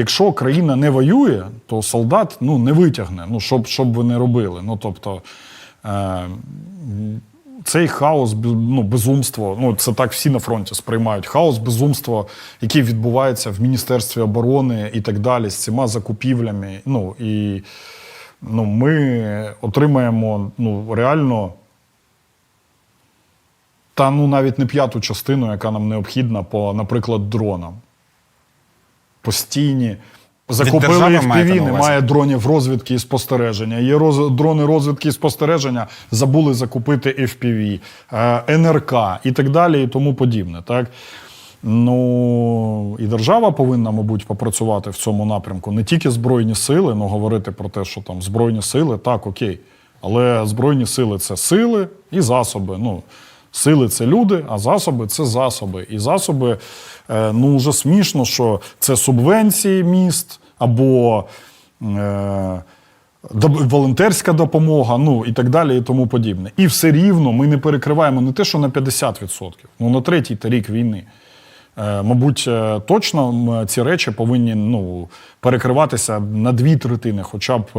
Якщо країна не воює, то солдат ну, не витягне, ну, щоб, щоб ви не робили. Ну, тобто, е, цей хаос, ну, безумство, ну, це так всі на фронті сприймають. Хаос, безумство, який відбувається в Міністерстві оборони і так далі, з цими закупівлями. Ну, і ну, ми отримаємо ну, реально та ну навіть не п'яту частину, яка нам необхідна по, наприклад, дронам. Постійні. Закупили FPV, немає дронів розвідки і спостереження. Є роз... дрони розвідки і спостереження, забули закупити FPV, е, НРК і так далі, і тому подібне. Так? Ну і держава повинна, мабуть, попрацювати в цьому напрямку. Не тільки Збройні сили, ну говорити про те, що там Збройні сили, так, окей. Але Збройні сили це сили і засоби. Ну, сили це люди, а засоби це засоби. І засоби, е, ну вже смішно, що це субвенції міст або. Е, волонтерська допомога, ну і так далі, і тому подібне. І все рівно ми не перекриваємо не те, що на 50%, ну на третій та рік війни. Е, мабуть, е, точно ці речі повинні ну, перекриватися на дві третини, хоча б